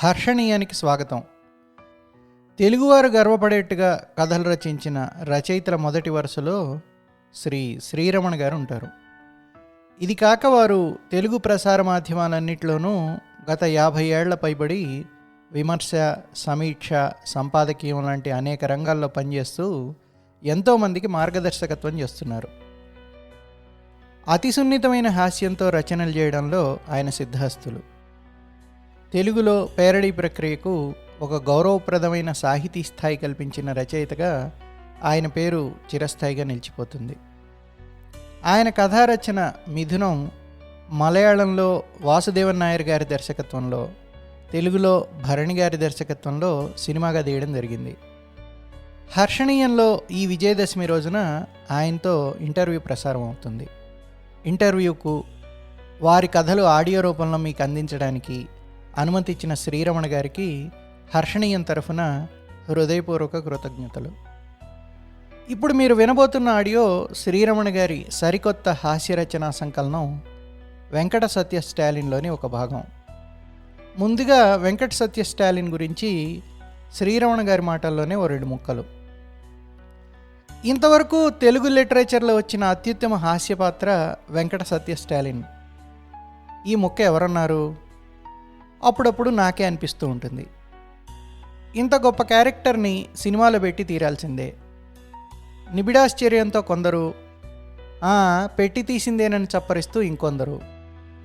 హర్షణీయానికి స్వాగతం. తెలుగువారు గర్వపడేట్టుగా కథలు రచించిన రచయితల మొదటి వరుసలో శ్రీ శ్రీరమణ గారు ఉంటారు. ఇది కాక వారు తెలుగు ప్రసార మాధ్యమాలన్నింటిలోనూ గత యాభై ఏళ్ళ పైబడి విమర్శ సమీక్ష సంపాదకీయం లాంటి అనేక రంగాల్లో పనిచేస్తూ ఎంతోమందికి మార్గదర్శకత్వం చేస్తున్నారు. అతి సున్నితమైన హాస్యంతో రచనలు చేయడంలో ఆయన సిద్ధహస్తులు. తెలుగులో పేరడీ ప్రక్రియకు ఒక గౌరవప్రదమైన సాహితీ స్థాయి కల్పించిన రచయితగా ఆయన పేరు చిరస్థాయిగా నిలిచిపోతుంది. ఆయన కథారచన మిథునం మలయాళంలో వాసుదేవన్ నాయర్ గారి దర్శకత్వంలో తెలుగులో భరణి గారి దర్శకత్వంలో సినిమాగా తీయడం జరిగింది. హర్షణీయంలో ఈ విజయదశమి రోజున ఆయనతో ఇంటర్వ్యూ ప్రసారం అవుతుంది. ఇంటర్వ్యూకు వారి కథలు ఆడియో రూపంలో మీకు అందించడానికి అనుమతి ఇచ్చిన శ్రీరమణ గారికి హర్షణీయం తరఫున హృదయపూర్వక కృతజ్ఞతలు. ఇప్పుడు మీరు వినబోతున్న ఆడియో శ్రీరమణ గారి సరికొత్త హాస్యరచనా సంకలనం వెంకట సత్య స్టాలిన్లోని ఒక భాగం. ముందుగా వెంకట సత్య స్టాలిన్ గురించి శ్రీరమణ గారి మాటల్లోనే ఓ రెండు ముక్కలు. ఇంతవరకు తెలుగు లిటరేచర్లో వచ్చిన అత్యుత్తమ హాస్య పాత్ర వెంకట సత్య స్టాలిన్. ఈ ముక్క ఎవరన్నారు? అప్పుడప్పుడు నాకే అనిపిస్తూ ఉంటుంది. ఇంత గొప్ప క్యారెక్టర్ని సినిమాలో పెట్టి తీరాల్సిందే. నిబిడాశ్చర్యంతో కొందరు పెట్టి తీసిందేనని చప్పరిస్తూ ఇంకొందరు.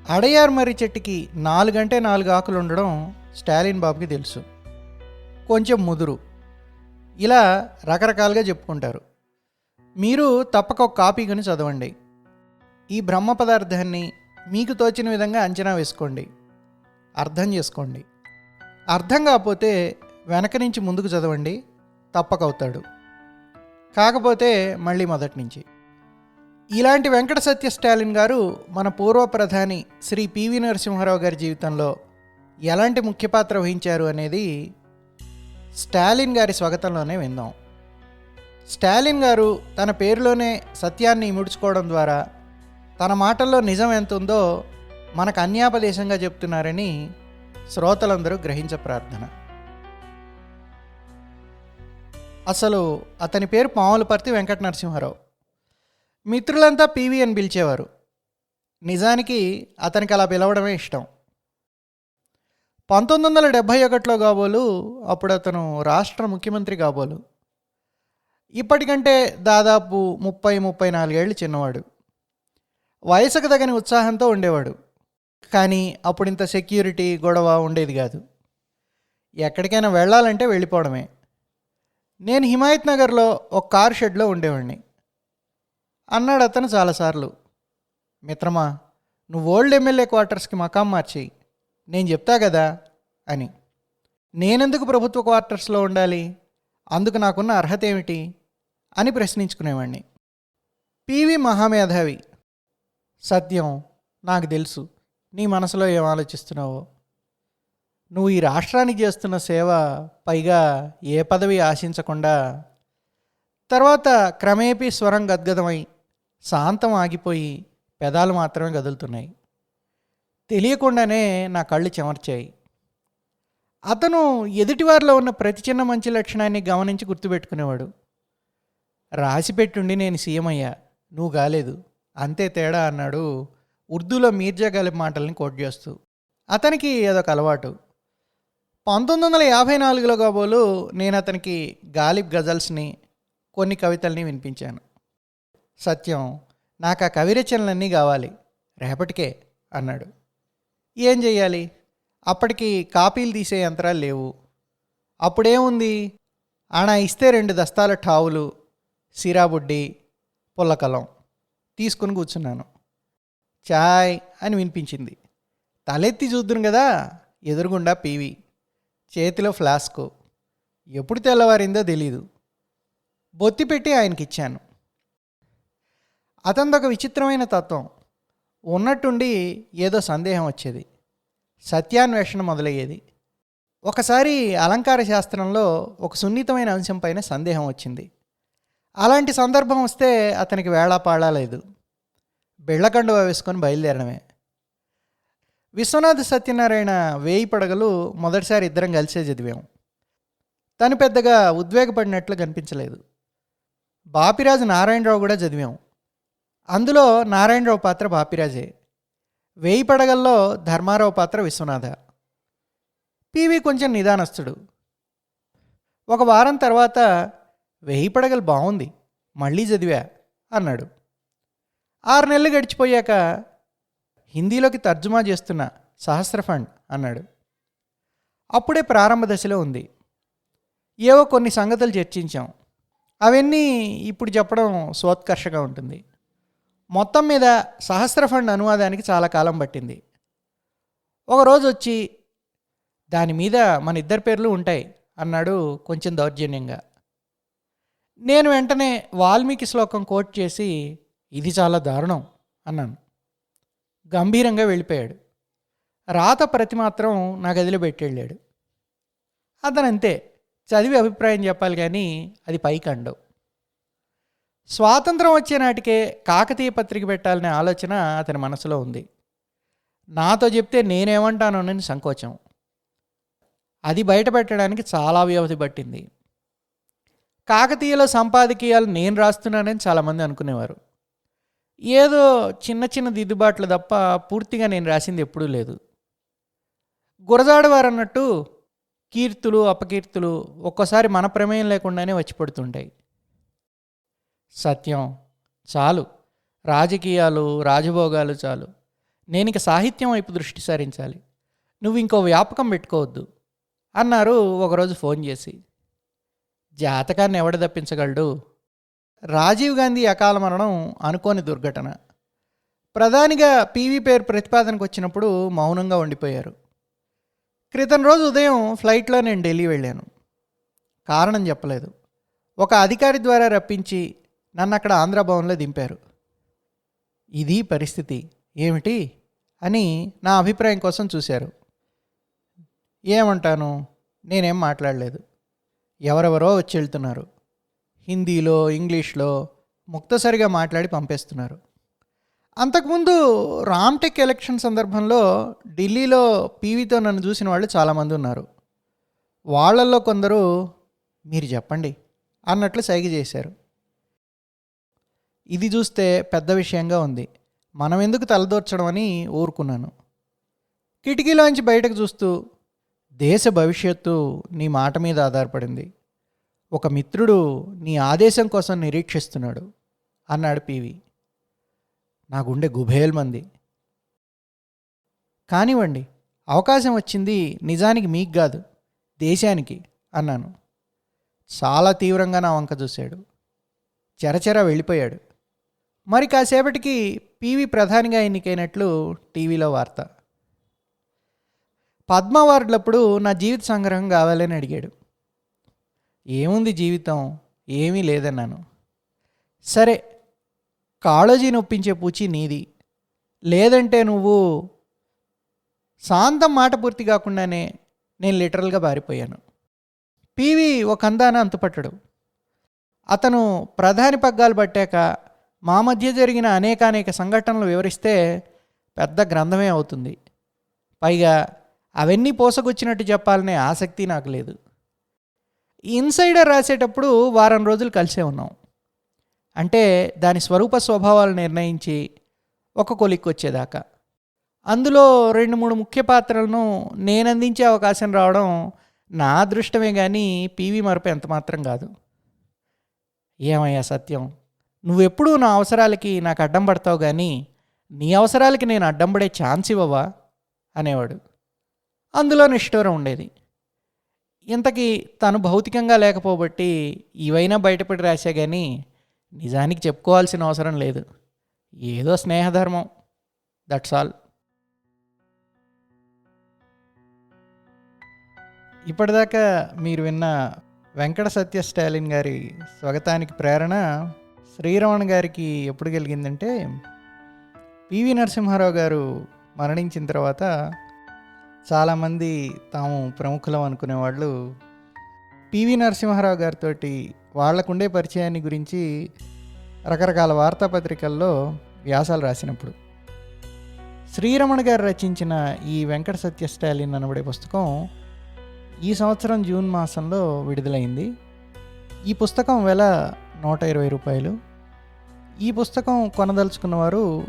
అడయార్ మర్రి చెట్టుకి నాలుగంటే నాలుగు ఆకులు ఉండడం స్టాలిన్ బాబుకి తెలుసు. కొంచెం ముదురు. ఇలా రకరకాలుగా చెప్పుకుంటారు. మీరు తప్పక ఒక కాపీ కొని చదవండి. ఈ బ్రహ్మ పదార్థాన్ని మీకు తోచిన విధంగా అంచనా వేసుకోండి. అర్థం చేసుకోండి. అర్థం కాకపోతే వెనక నుంచి ముందుకు చదవండి తప్పకవుతాడు. కాకపోతే మళ్ళీ మొదటి నుంచి. ఇలాంటి వెంకట సత్య స్టాలిన్ గారు మన పూర్వ ప్రధాని శ్రీ పివి నరసింహారావు గారి జీవితంలో ఎలాంటి ముఖ్య పాత్ర వహించారు అనేది స్టాలిన్ గారి స్వాగతంలోనే విందాం. స్టాలిన్ గారు తన పేరులోనే సత్యాన్ని ఇముడ్చుకోవడం ద్వారా తన మాటల్లో నిజం ఎంత ఉందో మనకు అన్యాపదేశంగా చెప్తున్నారని శ్రోతలందరూ గ్రహించ ప్రార్థన. అసలు అతని పేరు పాములపర్తి వెంకట నరసింహారావు మిత్రులంతా పీవీ అని పిలిచేవారు. నిజానికి అతనికి అలా పిలవడమే ఇష్టం. పంతొమ్మిది వందల డెబ్భై ఒకటిలో కాబోలు అప్పుడు అతను రాష్ట్ర ముఖ్యమంత్రి కాబోలు. ఇప్పటికంటే దాదాపు ముప్పై ముప్పై నాలుగేళ్ళు చిన్నవాడు. వయసుకు తగని ఉత్సాహంతో ఉండేవాడు. కానీ అప్పుడు ఇంత సెక్యూరిటీ గొడవ ఉండేది కాదు. ఎక్కడికైనా వెళ్ళాలంటే వెళ్ళిపోవడమే. నేను హిమాయత్ నగర్లో ఒక కార్ షెడ్లో ఉండేవాడిని. అన్నాడు అతను చాలాసార్లు మిత్రమా నువ్వు ఓల్డ్ ఎమ్మెల్యే క్వార్టర్స్కి మకాం మార్చేయి. నేను చెప్తా కదా అని. నేనెందుకు ప్రభుత్వ క్వార్టర్స్లో ఉండాలి? అందుకు నాకున్న అర్హత ఏమిటి? అని ప్రశ్నించుకునేవాడిని. పివి మహామేధావి సత్యం నాకు తెలుసు. నీ మనసులో ఏం ఆలోచిస్తున్నావో? నువ్వు ఈ రాష్ట్రానికి చేస్తున్న సేవ పైగా ఏ పదవి ఆశించకుండా తర్వాత క్రమేపీ స్వరం గద్గదమై శాంతం ఆగిపోయి పెదాలు మాత్రమే కదులుతున్నాయి. తెలియకుండానే నా కళ్ళు చెమర్చాయి. అతను ఎదుటివారిలో ఉన్న ప్రతి చిన్న మంచి లక్షణాన్ని గమనించి గుర్తుపెట్టుకునేవాడు. రాసిపెట్టుండి నేను సీఎం అయ్యా నువ్వు కాలేదు అంతే తేడా అన్నాడు ఉర్దూలో మీర్జా గాలిబ్ మాటల్ని కోట్ చేస్తూ. అతనికి అదొక అలవాటు. పంతొమ్మిది వందల యాభై నాలుగులో కాబోలు నేను అతనికి గాలిబ్ గజల్స్ని కొన్ని కవితల్ని వినిపించాను. సత్యం నాకు ఆ కవిరచనలన్నీ కావాలి. రేపటికే అన్నాడు. ఏం చేయాలి అప్పటికి కాపీలు తీసే యంత్రాలు లేవు. అప్పుడేముంది? ఆనా ఇస్తే రెండు దస్తాల ఠావులు సిరాబుడ్డి పుల్లకలం. తీసుకుని కూర్చున్నాను. చాయ్ అని వినిపించింది. తలెత్తి చూద్దును కదా ఎదురుగుండా పీవి. చేతిలో ఫ్లాస్కు. ఎప్పుడు తెల్లవారిందో తెలీదు. బొత్తి పెట్టి ఆయనకి ఇచ్చాను అతనిదొక విచిత్రమైన తత్వం. ఉన్నట్టుండి ఏదో సందేహం వచ్చేది. సత్యాన్వేషణ మొదలయ్యేది. ఒకసారి అలంకార శాస్త్రంలో ఒక సున్నితమైన అంశం పైన సందేహం వచ్చింది. అలాంటి సందర్భం వస్తే అతనికి వేళాపాళా లేదు. బెళ్ళకండువ వేసుకొని బయలుదేరడమే. విశ్వనాథ సత్యనారాయణ వేయి పడగలు మొదటిసారి ఇద్దరం కలిసే చదివాం. తను పెద్దగా ఉద్వేగపడినట్లు కనిపించలేదు. బాపిరాజు నారాయణరావు కూడా చదివాం. అందులో నారాయణరావు పాత్ర బాపిరాజే. వేయి పడగల్లో ధర్మారావు పాత్ర విశ్వనాథ. పివి కొంచెం నిదానస్తుడు. ఒక వారం తర్వాత వెయ్యి పడగలు బాగుంది మళ్ళీ చదివా అన్నాడు. ఆరు నెలలు గడిచిపోయాక హిందీలోకి తర్జుమా చేస్తున్న సహస్ర ఫండ్ అన్నాడు. అప్పుడే ప్రారంభ దశలో ఉంది. ఏవో కొన్ని సంగతులు చర్చించాం. అవన్నీ ఇప్పుడు చెప్పడం సోత్కర్షగా ఉంటుంది. మొత్తం మీద సహస్ర ఫండ్ అనువాదానికి చాలా కాలం పట్టింది. ఒకరోజు వచ్చి దాని మీద మన ఇద్దరి పేర్లు ఉంటాయి అన్నాడు కొంచెం దౌర్జన్యంగా. నేను వెంటనే వాల్మీకి శ్లోకం కోట్ చేసి ఇది చాలా దారుణం అన్నాను. గంభీరంగా వెళ్ళిపోయాడు. రాత ప్రతి మాత్రం నా గదిలో పెట్టెళ్ళాడు. అతను అంతే చదివి అభిప్రాయం చెప్పాలి కానీ అది పైకి అండవు. స్వాతంత్రం వచ్చే నాటికే కాకతీయ పత్రిక పెట్టాలనే ఆలోచన అతని మనసులో ఉంది. నాతో చెప్తే నేనేమంటానోనని సంకోచం. అది బయట పెట్టడానికి చాలా వ్యవధి పట్టింది. కాకతీయలో సంపాదకీయాలు నేను రాస్తున్నానని చాలామంది అనుకునేవారు. ఏదో చిన్న చిన్న దిద్దుబాట్లు తప్ప పూర్తిగా నేను రాసింది ఎప్పుడూ లేదు. గురజాడవారు అన్నట్టు కీర్తులు అపకీర్తులు ఒక్కోసారి మన ప్రమేయం లేకుండానే వచ్చి పడుతుంటాయి. సత్యం చాలు. రాజకీయాలు రాజభోగాలు చాలు. నేను ఇక సాహిత్యం వైపు దృష్టి సారించాలి. నువ్వు ఇంకో వ్యాపకం పెట్టుకోవద్దు అన్నారు ఒకరోజు ఫోన్ చేసి. జాతకాన్ని ఎవడ తప్పించగలడు? రాజీవ్ గాంధీ అకాల మరణం అనుకోని దుర్ఘటన. ప్రధానిగా పీవీ పేరు ప్రతిపాదనకు వచ్చినప్పుడు మౌనంగా ఉండిపోయారు. క్రితం రోజు ఉదయం ఫ్లైట్లో నేను ఢిల్లీ వెళ్ళాను. కారణం చెప్పలేదు. ఒక అధికారి ద్వారా రప్పించి నన్ను అక్కడ ఆంధ్ర భవన్లో దింపారు. ఇది పరిస్థితి ఏమిటి అని నా అభిప్రాయం కోసం చూశారు. ఏమంటాను? నేనేం మాట్లాడలేదు. ఎవరెవరో వచ్చి వెళ్తున్నారు. హిందీలో ఇంగ్లీష్లో ముక్తసరిగా మాట్లాడి పంపేస్తున్నారు. అంతకుముందు రామ్టెక్ ఎలక్షన్ సందర్భంలో ఢిల్లీలో పీవీతో నన్ను చూసిన వాళ్ళు చాలామంది ఉన్నారు. వాళ్ళల్లో కొందరు మీరు చెప్పండి అన్నట్లు సైగ చేశారు. ఇది చూస్తే పెద్ద విషయంగా ఉంది. మనం ఎందుకు తలదూర్చడం అని ఊరుకున్నాను. కిటికీలోంచి బయటకు చూస్తూ దేశ భవిష్యత్తు నీ మాట మీద ఆధారపడింది. ఒక మిత్రుడు నీ ఆదేశం కోసం నిరీక్షిస్తున్నాడు అన్నాడు పీవి. నా గుండె గుబేల్మంది. కానివ్వండి అవకాశం వచ్చింది నిజానికి మీకు కాదు దేశానికి అన్నాను. చాలా తీవ్రంగా నా వంక చూశాడు. చెరచెర వెళ్ళిపోయాడు. మరి కాసేపటికి పీవీ ప్రధానిగా ఎన్నికైనట్లు టీవీలో వార్త. పద్మ అవార్డులప్పుడు నా జీవిత సంగ్రహం కావాలని అడిగాడు. ఏముంది జీవితం? ఏమీ లేదన్నాను. సరే కాళోజీని ఒప్పించే పూచి నీది. లేదంటే నువ్వు శాంతం మాట పూర్తి కాకుండానే నేను లిటరల్గా బారిపోయాను. పీవి ఒక అందాన అంతుపట్టడు. అతను ప్రధాని పగ్గాలు పట్టాక మా మధ్య జరిగిన అనేకానేక సంఘటనలు వివరిస్తే పెద్ద గ్రంథమే అవుతుంది. పైగా అవన్నీ పోసకొచ్చినట్టు చెప్పాలనే ఆసక్తి నాకు లేదు. ఈ ఇన్సైడర్ రాసేటప్పుడు వారం రోజులు కలిసే ఉన్నాం. అంటే దాని స్వరూప స్వభావాలు నిర్ణయించి ఒక కొలిక్కి వచ్చేదాకా. అందులో రెండు మూడు ముఖ్య పాత్రలను నేను అందించే అవకాశం రావడం నా అదృష్టమే కానీ పీవీ మరపు ఎంత మాత్రం కాదు. ఏమయ్యా సత్యం? నువ్వెప్పుడూ నా అవసరాలకి నాకు అడ్డం పడతావు కానీ నీ అవసరాలకి నేను అడ్డం పడే ఛాన్స్ ఇవ్వవా? అనేవాడు. అందులో నిష్ఠూరం ఉండేది. ఇంతకీ తను భౌతికంగా లేకపోబట్టి ఇవైనా బయటపడి రాశా కానీ నిజానికి చెప్పుకోవాల్సిన అవసరం లేదు. ఏదో స్నేహధర్మం. దట్స్ ఆల్ ఇప్పటిదాకా మీరు విన్న వెంకట సత్య స్టాలిన్ గారి స్వాగతానికి ప్రేరణ శ్రీరమణ గారికి ఎప్పుడు కలిగిందంటే పివి నరసింహారావు గారు మరణించిన తర్వాత చాలామంది తాము ప్రముఖులం అనుకునే వాళ్ళు పివి నరసింహారావు గారితో వాళ్ళకుండే పరిచయాన్ని గురించి రకరకాల వార్తాపత్రికల్లో వ్యాసాలు రాసినప్పుడు. శ్రీరమణ గారు రచించిన ఈ వెంకట సత్య స్టాలిన్ అనబడే పుస్తకం ఈ సంవత్సరం జూన్ మాసంలో విడుదలైంది. ఈ పుస్తకం వెల నూట ఇరవై రూపాయలు. ఈ పుస్తకం కొనదలుచుకున్న వారు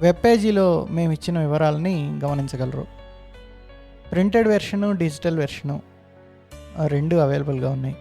వెబ్ పేజీలో మేము ఇచ్చిన వివరాలని గమనించగలరు. ప్రింటెడ్ వెర్షను డిజిటల్ వెర్షను రెండు అవైలబుల్గా ఉన్నాయి.